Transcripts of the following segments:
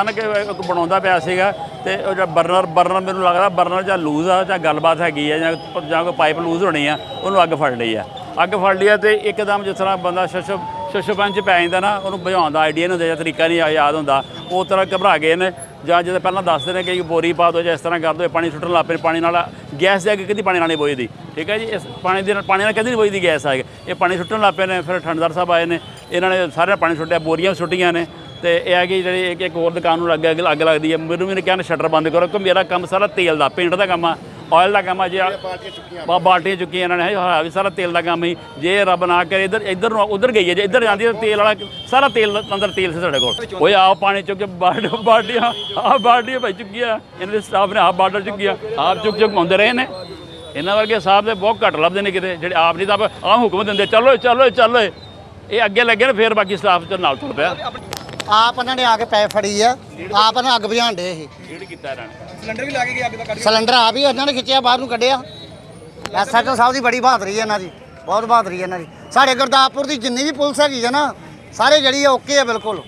ਅਚਾਨਕ ਇੱਕ ਬਣਾਉਂਦਾ ਪਿਆ ਸੀਗਾ ਤੇ ਉਹ ਜਿਹੜਾ ਬਰਨਰ ਬਰਨਰ ਮੈਨੂੰ ਲੱਗਦਾ ਬਰਨਰ ਜਾਂ ਲੂਜ਼ ਆ ਜਾਂ ਗੱਲਬਾਤ ਹੈਗੀ ਆ ਜਾਂ ਜਾਂ ਕੋਈ ਪਾਈਪ ਲੂਜ਼ ਹੋਣੀ ਆ, ਉਹਨੂੰ ਅੱਗ ਫੜ ਲਈ ਆ। ਅੱਗ ਫੜ ਲਈ ਆ ਤੇ ਇੱਕਦਮ ਜਿਸ ਤਰ੍ਹਾਂ ਬੰਦਾ ਸ਼ਸ਼ 'ਚ ਪੈ ਜਾਂਦਾ ਨਾ, ਉਹਨੂੰ ਬੁਝਾਉਣ ਦਾ ਆਈਡੀਆ ਨਹੀਂ ਹੁੰਦਾ ਜਾਂ ਤਰੀਕਾ ਨਹੀਂ ਯਾਦ ਹੁੰਦਾ। ਉਹ ਤਰ੍ਹਾਂ ਘਬਰਾ ਗਏ ਨੇ, ਜਾਂ ਜਦੋਂ ਪਹਿਲਾਂ ਦੱਸਦੇ ਨੇ ਕਿ ਬੋਰੀ ਪਾ ਦਿਓ ਜਾਂ ਇਸ ਤਰ੍ਹਾਂ ਕਰ ਦਿਓ ਪਾਣੀ ਸੁੱਟਣ ਲੱਗ ਪਏ ਪਾਣੀ ਨਾਲ ਗੈਸ ਦੇ ਅੱਗੇ ਕਦੀ ਪਾਣੀ ਨਾਲ ਨਹੀਂ ਬੋਈਦੀ। ਠੀਕ ਹੈ ਜੀ? ਇਸ ਪਾਣੀ ਦੇ ਨਾਲ ਪਾਣੀ ਨਾਲ ਕਦੀ ਨਹੀਂ ਬੋਈਦੀ ਗੈਸ ਆ ਕੇ ਇਹ ਪਾਣੀ ਸੁੱਟਣ ਲੱਗ ਪਏ ਨੇ, ਫਿਰ ਠੰਡਦਾਰ ਸਾਹਿਬ ਆਏ ਨੇ, ਇਹਨਾਂ ਨੇ ਸਾਰੇ ਪਾਣੀ ਸੁੱਟਿਆ, ਬੋਰੀਆਂ ਵੀ ਸੁੱਟੀਆਂ ਨੇ। ਤੇ ਇਹ ਆ ਕਿ ਜਿਹੜੀ ਇੱਕ ਇੱਕ ਹੋਰ ਦੁਕਾਨ ਨੂੰ ਲੱਗ ਅੱਗ ਅੱਗ ਲੱਗਦੀ ਹੈ। ਮੈਨੂੰ ਵੀ ਨੇ ਕਿਹਾ ਸ਼ਟਰ ਬੰਦ ਕਰੋ ਕਿ ਮੇਰਾ ਕੰਮ ਸਾਰਾ ਤੇਲ ਦਾ ਪੇਂਟ ਦਾ ਕੰਮ ਆ ਆਇਲ ਦਾ ਕੰਮ ਆ ਜੇ ਬਾ ਬਾਲਟੀਆਂ ਚੁੱਕੀਆਂ ਇਹਨਾਂ ਨੇ ਹਾਂ ਵੀ ਸਾਰਾ ਤੇਲ ਦਾ ਕੰਮ ਹੀ। ਜੇ ਰੱਬ ਨਾ ਕਰੇ ਇੱਧਰ ਇੱਧਰ ਨੂੰ ਉਧਰ ਗਈ ਹੈ ਜੇ ਇੱਧਰ ਜਾਂਦੀ ਤਾਂ ਤੇਲ ਵਾਲਾ ਸਾਰਾ ਤੇਲ ਅੰਦਰ ਤੇਲ ਸੀ ਸਾਡੇ ਕੋਲ। ਓਏ ਆਹ ਪਾਣੀ ਚੁੱਕ ਕੇ ਬਾਲਟੀ ਬਾਲਟੀਆਂ ਆਹ ਬਾਲਟੀਆਂ ਭਾਈ ਚੁੱਕੀਆਂ। ਇਹਨਾਂ ਦੇ ਸਟਾਫ ਨੇ ਆਪ ਬਾਲਟਰ ਚੁੱਕੀਆਂ। ਆਪ ਚੁੱਕ ਚੁੱਕ ਆਉਂਦੇ ਰਹੇ ਨੇ। ਇਹਨਾਂ ਵਰਗੇ ਸਾਹਿਬ ਦੇ ਬਹੁਤ ਘੱਟ ਲੱਭਦੇ ਨੇ ਕਿਤੇ। ਜਿਹੜੇ ਆਪ ਨਹੀਂ ਤਾਂ ਆਹ ਹੁਕਮ ਦਿੰਦੇ ਚਲੋ ਚਲੋ ਚਲੋ ਇਹ ਅੱਗੇ ਲੱਗੇ ਨੇ ਫਿਰ ਬਾਕੀ ਸਟਾਫ ਚ ਨਾਲ ਤੁਰ ਪਿਆ। ਆਪ ਇਹਨਾਂ ਨੇ ਆ ਕੇ ਪੈ ਫੜੀ ਆ ਆਪ ਇਹਨਾਂ ਅੱਗ ਬੁਝਾਉਣ ਡੇ ਇਹ ਕਿਹੜੀ ਕੀਤਾ ਇਹਨਾਂ ਨੇ? ਸਿਲੰਡਰ ਵੀ ਲਾ ਕੇ ਗਏ ਅੱਗ ਦਾ ਕੱਢ ਸਿਲੰਡਰ ਆਪ ਹੀ ਇਹਨਾਂ ਨੇ ਖਿੱਚਿਆ ਬਾਹਰ ਨੂੰ ਕੱਢਿਆ। ਐਸਐਚਓ ਸਾਹਿਬ ਦੀ ਬੜੀ ਬਹਾਦਰੀ ਹੈ ਇਹਨਾਂ ਦੀ ਬਹੁਤ ਬਹਾਦਰੀ ਹੈ ਇਹਨਾਂ ਦੀ। ਸਾਡੇ ਗੁਰਦਾਸਪੁਰ ਦੀ ਜਿੰਨੀ ਵੀ ਪੁਲਿਸ ਹੈਗੀ ਹੈ ਨਾ ਸਾਰੇ ਜਿਹੜੀ ਆ ਓਕੇ ਆ ਬਿਲਕੁਲ।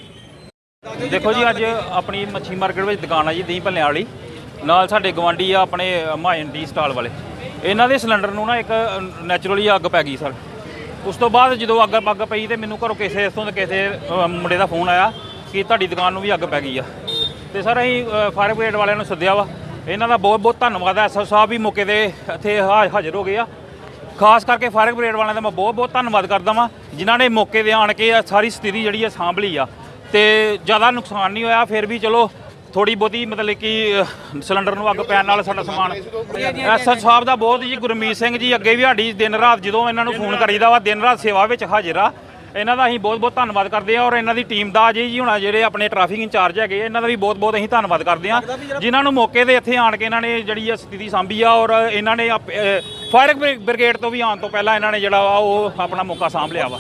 ਦੇਖੋ ਜੀ ਅੱਜ ਆਪਣੀ ਮੱਛੀ ਮਾਰਕੀਟ ਵਿੱਚ ਦੁਕਾਨ ਆ ਜੀ ਦਹੀਂ ਭੱਲਿਆਂ ਵਾਲੀ। ਨਾਲ ਸਾਡੇ ਗਵਾਂਡੀ ਆ ਆਪਣੇ ਮਾਇਨ ਟੀ ਸਟਾਲ ਵਾਲੇ। ਇਹਨਾਂ ਦੇ ਸਿਲੰਡਰ ਨੂੰ ਨਾ ਇੱਕ ਨੈਚੁਰਲੀ ਅੱਗ ਪੈ ਗਈ ਸਰ। ਉਸ ਤੋਂ ਬਾਅਦ ਜਦੋਂ ਅੱਗ ਅੱਗ ਪਈ ਤੇ ਮੈਨੂੰ ਘਰੋਂ ਕਿਸੇ ਇਸੋਂ ਦੇ ਕਿਸੇ ਮੁੰਡੇ ਦਾ ਫੋਨ ਆਇਆ। ਕਿ ਤੁਹਾਡੀ ਦੁਕਾਨ ਨੂੰ ਵੀ ਅੱਗ ਪੈ ਗਈ ਆ। ਤੇ ਸਰ ਅਸੀਂ ਫਾਇਰ ਬ੍ਰਿਗੇਡ ਵਾਲਿਆਂ ਨੂੰ ਸੱਦਿਆ ਵਾ। ਇਹਨਾਂ ਦਾ ਬਹੁਤ ਬਹੁਤ ਧੰਨਵਾਦ ਹੈ ਐਸਓ ਸਾਹਿਬ ਵੀ ਮੌਕੇ ਤੇ ਇੱਥੇ ਹਾਜ਼ਰ ਹੋ ਗਏ ਆ। ਖਾਸ ਕਰਕੇ ਫਾਇਰ ਬ੍ਰਿਗੇਡ ਵਾਲਿਆਂ ਦਾ ਮੈਂ ਬਹੁਤ ਬਹੁਤ ਧੰਨਵਾਦ ਕਰਦਾ ਵਾਂ ਜਿਨ੍ਹਾਂ ਨੇ ਮੌਕੇ ਤੇ ਆਣ ਕੇ ਸਾਰੀ ਸਥਿਤੀ ਜਿਹੜੀ ਹੈ ਸਾਂਭ ਲਈ ਆ। ਤੇ ਜ਼ਿਆਦਾ ਨੁਕਸਾਨ ਨਹੀਂ ਹੋਇਆ ਫਿਰ ਵੀ ਚਲੋ ਥੋੜੀ ਬਹੁਤੀ ਮਤਲਬ ਕਿ ਸਿਲੰਡਰ ਨੂੰ ਅੱਗ ਪੈਣ ਨਾਲ ਸਾਡਾ ਸਮਾਨ ਐਸਐਚ ਸਾਹਿਬ ਦਾ ਬਹੁਤ ਜੀ ਗੁਰਮੀਤ ਸਿੰਘ ਜੀ ਅੱਗੇ ਵੀ ਸਾਡੀ ਦਿਨ ਰਾਤ ਜਦੋਂ ਇਹਨਾਂ ਨੂੰ ਫੋਨ ਕਰੀਦਾ ਵਾ ਦਿਨ ਰਾਤ ਸੇਵਾ ਵਿੱਚ ਹਾਜ਼ਰ ਆ। ਇਹਨਾਂ ਦਾ ਅਸੀਂ ਬਹੁਤ ਬਹੁਤ ਧੰਨਵਾਦ ਕਰਦੇ ਆ ਔਰ ਇਹਨਾਂ ਦੀ ਟੀਮ ਦਾ ਅਜੇ ਜੀ ਹੁਣ ਜਿਹੜੇ ਆਪਣੇ ਟ੍ਰੈਫਿਕ ਇੰਚਾਰਜ ਹੈਗੇ ਆ, ਇਹਨਾਂ ਦਾ ਵੀ ਬਹੁਤ ਬਹੁਤ ਅਸੀਂ ਧੰਨਵਾਦ ਕਰਦੇ ਆ ਜਿਨ੍ਹਾਂ ਨੂੰ ਮੌਕੇ ਤੇ ਇੱਥੇ ਆਣ ਕੇ ਇਹਨਾਂ ਨੇ ਜਿਹੜੀ ਇਹ ਸਥਿਤੀ ਸਾਂਭੀ ਆ ਔਰ ਇਹਨਾਂ ਨੇ ਫਾਇਰ ਬ੍ਰਿਗੇਡ ਤੋਂ ਵੀ ਆਉਣ ਤੋਂ ਪਹਿਲਾਂ ਇਹਨਾਂ ਨੇ ਜਿਹੜਾ ਵਾ ਉਹ ਆਪਣਾ ਮੌਕਾ ਸਾਂਭ ਲਿਆ ਵਾ।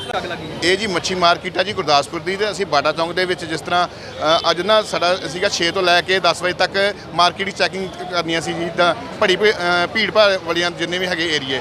ਇਹ ਜੀ ਮੱਛੀ ਮਾਰਕੀਟ ਆ ਜੀ ਗੁਰਦਾਸਪੁਰ ਦੀ ਤੇ ਅਸੀਂ ਬਾਡਾ ਚੌਂਕ ਦੇ ਵਿੱਚ ਜਿਸ ਤਰ੍ਹਾਂ ਅੱਜ ਨਾ ਸਾਡਾ ਸੀਗਾ 6 ਤੋਂ ਲੈ ਕੇ 10 ਵਜੇ ਤੱਕ ਮਾਰਕੀਟ ਦੀ ਚੈਕਿੰਗ ਕਰਨੀਆਂ ਸੀ ਜੀ ਤਾਂ ਭੜੀ ਭੀੜ ਭਾੜ ਵਾਲੀਆਂ ਜਿੰਨੇ ਵੀ ਹੈਗੇ ਏਰੀਏ।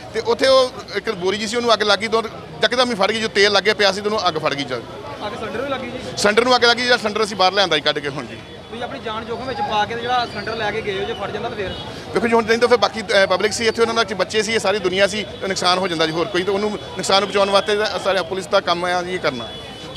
ਤੇ ਉੱਥੇ ਉਹ ਇੱਕ ਬੋਰੀ ਜੀ ਸੀ ਉਹਨੂੰ ਅੱਗ ਲੱਗੀ ਤੋਂ ਯਕਦਮ ਹੀ ਫੜ ਗਈ ਜੋ ਤੇਲ ਲੱਗੇ ਪਿਆ ਸੀ ਤੇ ਉਹਨੂੰ ਅੱਗ ਫੜ ਗਈ ਜਦ ਅੱਗ ਸਿਲੰਡਰ ਵੀ ਲੱਗੀ ਜੀ? ਸਿਲੰਡਰ ਨੂੰ ਅੱਗ ਲੱਗੀ ਜਿਹੜਾ ਸਿਲੰਡਰ ਅਸੀਂ ਬਾਹਰ ਲਿਆਂਦਾ ਜੀ ਕੱਢ ਕੇ ਹੁਣ ਜੀ ਤੁਸੀਂ ਆਪਣੀ ਜਾਨ ਜੋਖਮ ਵਿੱਚ ਪਾ ਕੇ ਤੇ ਜਿਹੜਾ ਸਿਲੰਡਰ ਲੈ ਕੇ ਗਏ ਹੋ ਜੇ ਫੜ ਜਾਂਦਾ ਤਾਂ ਫੇਰ? ਦੇਖੋ ਜੀ ਹੁਣ ਨਹੀਂ ਤਾਂ ਫਿਰ ਬਾਕੀ ਪਬਲਿਕ ਸੀ ਇੱਥੇ ਉਹਨਾਂ ਦਾ ਬੱਚੇ ਸੀ ਇਹ ਸਾਰੀ ਦੁਨੀਆ ਸੀ ਤੇ ਨੁਕਸਾਨ ਹੋ ਜਾਂਦਾ ਜੀ ਹੋਰ ਕੋਈ ਤਾਂ ਉਹਨੂੰ ਨੁਕਸਾਨ ਨੂੰ ਬਚਾਉਣ ਵਾਸਤੇ ਤਾਂ ਸਾਰੇ ਪੁਲਿਸ ਦਾ ਕੰਮ ਆ ਜੀ ਇਹ ਕਰਨਾ।